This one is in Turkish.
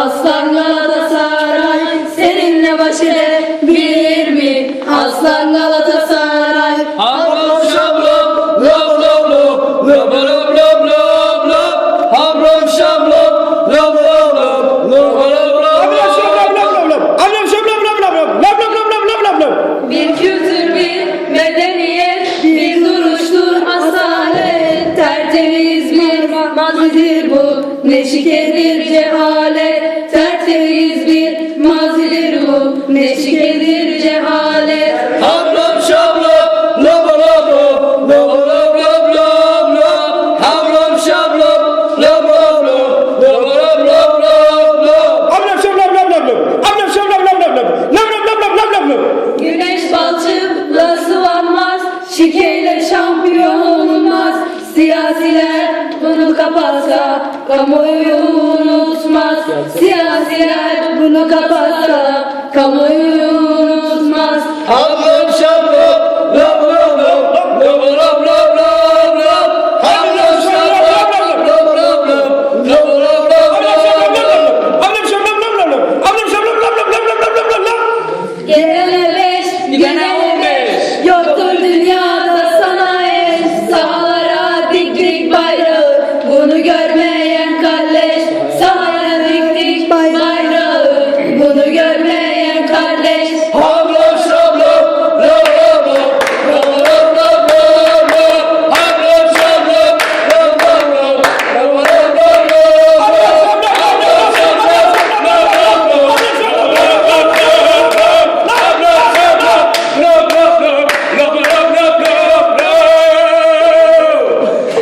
Aslan Galatasaray seninle baş ede bilir mi? Aslan Galatasaray Hamram şamram, lop lop lop, lop lop lop lop lop. Hamram şamram, lop lop lop, lop lop lop lop. Bir kültür, bir medeniyet, bir duruştur asalet. Tertemiz bir mazidir bu, ne şikedir cehalet. Tertemiz bir mazidir bu, ne şikedir cehalet. Hamram şamram, lop lop lop, lop lop lop lop lop. Hamram şamram, lop lop lop, lop lop lop lop lop. Güneş balçıkla sıvanmaz, şikeyle şampiyon olunmaz. Siyasiler kapatsa Kamuoyu unutmaz Siyasiler bunu kapatsa Kamuoyu unutmaz Ablam şablon Lab lab lab lab lab lab lab lab Ablam şablon Lab lab lab lab lab lab Ablam şablon lab lab lab Ablam şablon lab lab lab lab lab lab lab lab Gene beş Gene is hold.